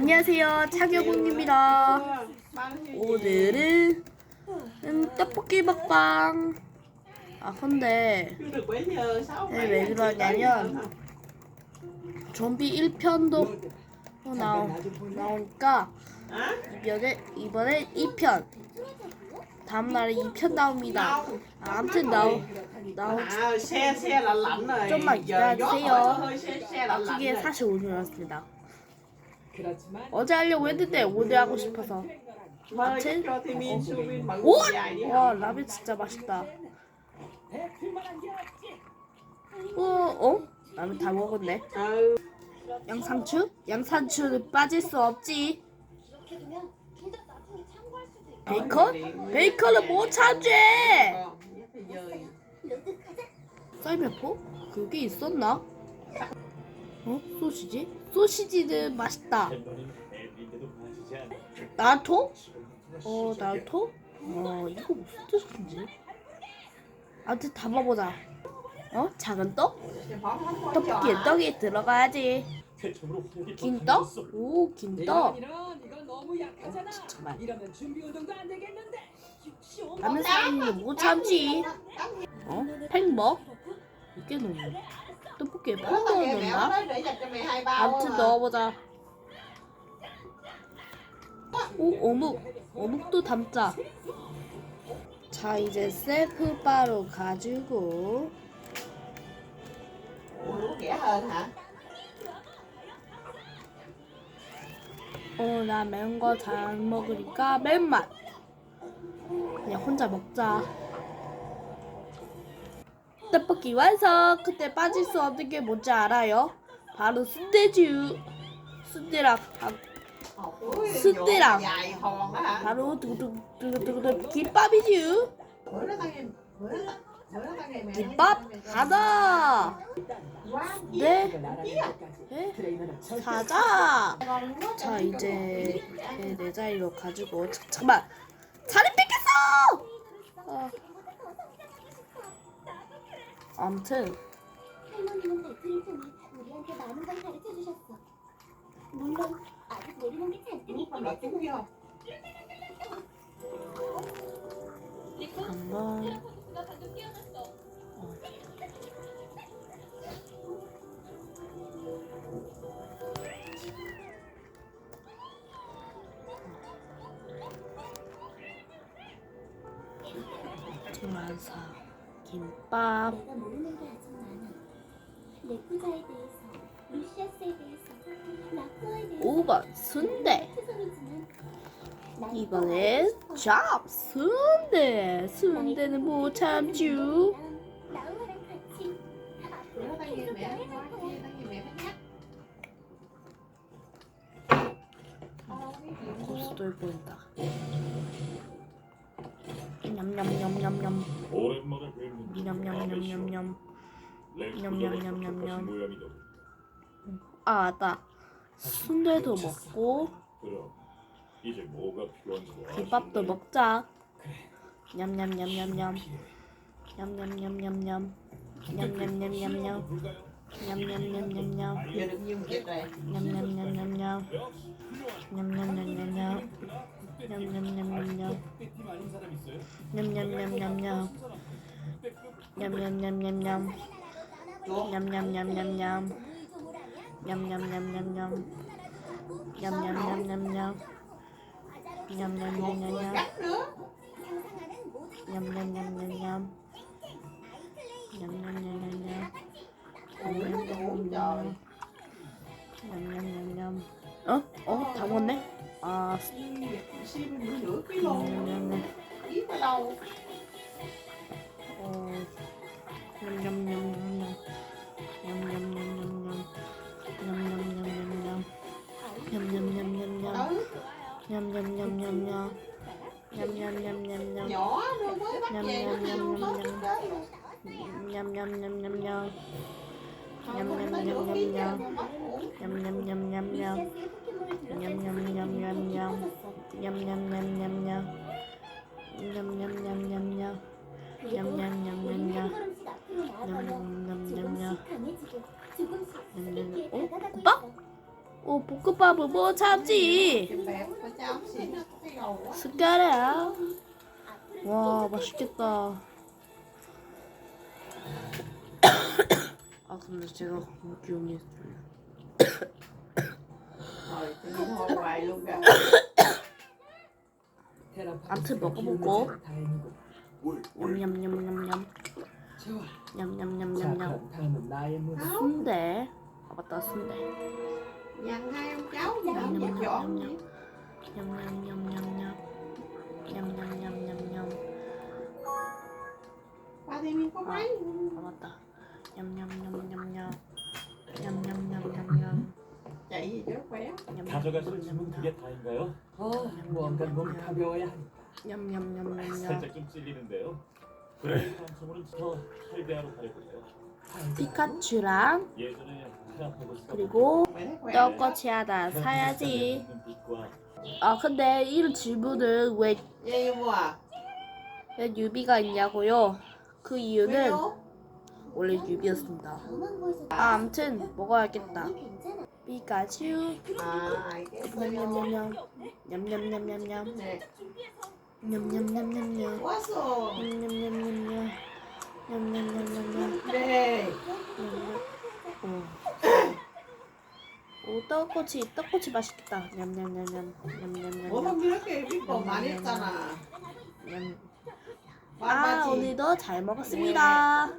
안녕하세요. 차경국입니다. 오늘은 음, 떡볶이 먹방. 아 근데 네, 왜 그러냐면 좀비 1편도 나오, 나오니까 이번에, 이번에 2편. 다음날에 2편 나옵니다. 아, 아무튼 나오, 나오. rồi. 좀만 기다려주세요. rồi. 사실 오늘이었습니다 어제 하려고 했는데 오늘 하고 싶어서 su vin bằng 오! 와. 라면 진짜 맛있다 어? 어? 라면 다 먹었네. 양상추? 양상추는 빠질 수 없지 베이컨? 베이컨은 못 참지. 쌀면포? 그게 있었나? 어? 소시지? 소시지는 맛있다 나토? 어 나토? 어 이거 무슨 뜻인지? 아무튼 다 먹어보자 어? 작은 떡? Giò. 떡이 들어가야지 긴 떡? 오안 되겠는데. 라면 사람이 못 참지 어? 팽 먹? 이게 너무 떡볶이에 mẹ hai bao 아무튼. 넣어보자. 오 어묵. 어묵도 담자. 자 이제 셀프바로 가지고. Hả? 어나 매운 거 잘 먹으니까 맨맛. 그냥 혼자 먹자 떡볶이 완성. 그때 빠질 수 없는 게 뭔지 알아요? 바로 순대주 순대랑 밥. hả? 바로 두두두두두 김밥이지 Bữa đó tao nghe bữa đó tao- bữa đó tao nghe mẹ nói 김밥 하나. 네 네? 사자. 자 이제 내, 내 자리로 가지고 자, 잠깐만 자리 뺏겼어! 어. 아무튼 할머니는 베프를 통해 우리한테 많은 걸 가르쳐 주셨어. 물론 아직 모르는 게 잔뜩 있긴 vô 한번 어. 두만사 김밥. 내가 모르는 게 아직 많아. 레쿠자에 대해서, 루시아스에 대해서, 라코에 대해서 5번 순대. 이번엔 잡 순대. 순대는 못 참죠 나우랑 같이 앞으로 계속 여행할 거야. 보인다 냠냠냠냠냠. 오랜만에 뵙는 냠냠냠냠냠. 아 맞다. 순대도 먹고 그럼 이제 뭐가 필요한지 김밥도 먹자. 냠냠냠냠냠. 냠냠냠냠냠. 냠냠냠냠냠 냠냠냠냠냠 냠냠냠냠냠 냠냠냠냠냠 냠냠냠냠냠 냠냠냠냠냠 냠냠냠냠냠 냠냠냠냠냠 냠냠냠냠냠 냠냠냠냠냠 냠냠냠냠냠 냠냠냠냠냠 냠냠냠냠냠 sim bữa nửa ký lô 냠냠냠냠 biết ở đâu 어 냠냠냠냠냠 냠냠냠냠냠 냠냠냠냠냠 냠냠냠냠냠 tới 냠냠냠냠냠 냠냠냠냠냠 nhỏ rồi mới bắt Nhâm, về nó nhâm, kêu nhâm, nó nhâm, thích nhâm. đến 냠냠냠냠냠 Không, nó nửa ký nhâm, cho nó bắt uống. 냠냠냠 냠냠 냠냠냠냠냠. 냠냠냠냠냠 냠냠냠냠냠 냠냠냠냠냠 냠냠. 어? 오빠? 오 볶음밥을 뭐 참지 숟가락 와 맛있겠다 아 근데 제가 nhiên hồi hoài luôn kìa 아무튼 먹어보고. 냠냠냠냠냠. 냠냠냠냠냠. 순대 아 맞다 순대 냠냠냠냠냠 냠냠냠냠냠 có mấy 아 맞다 냠냠냠냠냠 냠냠냠냠냠 Cho khỏe 가져가실 짐은 그게 다인가요? 아, 무언가 몸 가벼워야 하니까. 냠냠냠냠냠. 살짝 좀 찔리는데요. 그래, 한숨으로 더 할배하러 가려고요. 피카츄랑 예전에 그리고 Khỏe khỏe 떡꼬치 하나 사야지. 아 근데 이런 질문은 왜, 유비가 있냐고요? 그 이유는 왜요? 원래 유비였습니다. 엄한 곳에 아 암튼 먹어야겠다 피카츄 À cái 냠냠냠냠. 냠냠냠냠냠. Nè 냠냠냠냠냠. xồ 냠냠냠냠냠. 냠냠냠냠냠. Nè 오. 오 떡꼬치 떡꼬치 맛있겠다. 냠냠냠냠. 냠냠냠냠. kìa biết còn 많이 했잖아. 냠. Ba 아 chị 오늘도 잘 먹었습니다